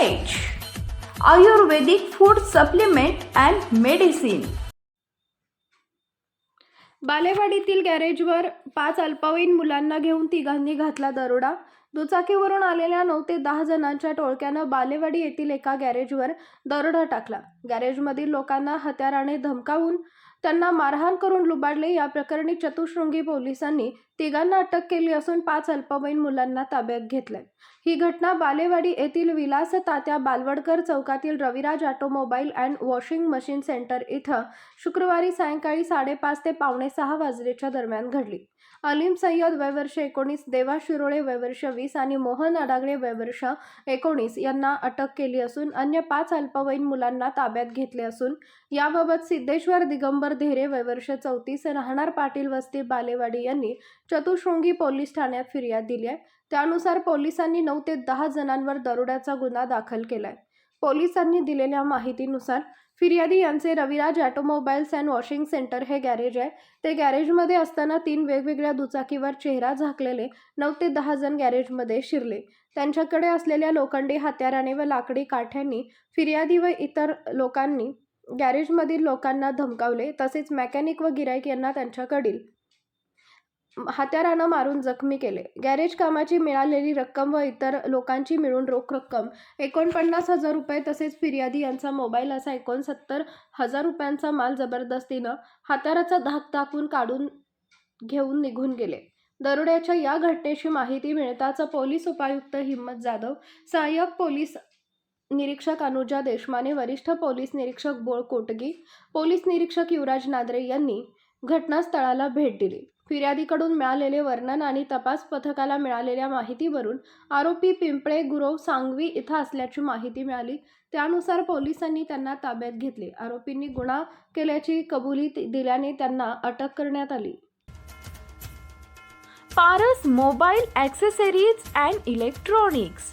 Ayurvedic food supplement and medicine बालेवाडीतील गॅरेजवर पाच अल्पवयीन मुलांना घेऊन तिघांनी घातला दरोडा. दुचाकीवरून आलेल्या नऊ ते दहा जणांच्या टोळक्यानं बालेवाडी येथील एका गॅरेजवर दरोडा टाकला. गॅरेजमधील लोकांना हत्याराने धमकावून त्यांना मारहाण करून लुबाडले. या प्रकरणी चतुशृंगी पोलिसांनी तिघांना अटक केली असून पाच अल्पवयीन मुलांना ताब्यात घेतलंय. ही घटना बालेवाडी येथील विलास तात्या बालवडकर चौकातील Raviraj automobile and washing machine centre इथं शुक्रवारी सायंकाळी साडेपाच ते पावणे सहा वाजलेच्या दरम्यान घडली. अलीम सय्यद वयवर्ष एकोणीस देवा शिरोळे वयवर्ष वीस आणि मोहन अडागळे वयवर्ष एकोणीस यांना अटक केली असून अन्य पाच अल्पवयीन मुलांना ताब्यात घेतले असून याबाबत सिद्धेश्वर दिगंबर धेरे वयवर्ष चौतीस राहणार पाटील वस्ती बालेवाडी यांनी चतुशृंगी पोलीस ठाण्यात फिर्याद दिली आहे. त्यानुसार पोलिसांनी नऊ ते दहा जणांवर दरोड्याचा गुन्हा दाखल केलाय. पोलिसांनी दिलेल्या माहितीनुसार फिर्यादी यांचे Raviraj automobiles and washing centre हे गॅरेज आहे. ते गॅरेजमध्ये असताना तीन वेगवेगळ्या दुचाकीवर चेहरा झाकलेले नऊ ते दहा जण गॅरेजमध्ये शिरले. त्यांच्याकडे असलेल्या लोखंडी हत्याराने व लाकडी काठ्यांनी फिर्यादी व इतर लोकांनी गॅरेजमधील लोकांना धमकावले तसेच मेकॅनिक व गिरायक यांना त्यांच्याकडील हत्यारानं मारून जखमी केले. गॅरेज कामाची मिळालेली रक्कम व इतर लोकांची मिळून रोख रक्कम एकोणपन्नास हजार रुपये तसेच फिर्यादी यांचा मोबाईल असा एकोणसत्तर हजार रुपयांचा माल जबरदस्तीनं हाताराचा धाक दाखवून काढून घेऊन निघून गेले. दरोड्याच्या या घटनेची माहिती मिळताच पोलीस उपायुक्त हिम्मत जाधव सहाय्यक पोलीस निरीक्षक अनुजा देशमाने वरिष्ठ पोलीस निरीक्षक बोळ कोटगी पोलीस निरीक्षक युवराज नादरे यांनी घटनास्थळाला भेट दिली. फिर्यादीकडून मिळालेले वर्णन आणि तपास पथकाला मिळालेल्या माहितीवरून आरोपी पिंपळे गुरव सांगवी इथं असल्याची माहिती मिळाली. त्यानुसार पोलिसांनी त्यांना ताब्यात घेतले. आरोपींनी गुन्हा केल्याची कबुली दिल्याने त्यांना अटक करण्यात आली. Paras mobile accessories and electronics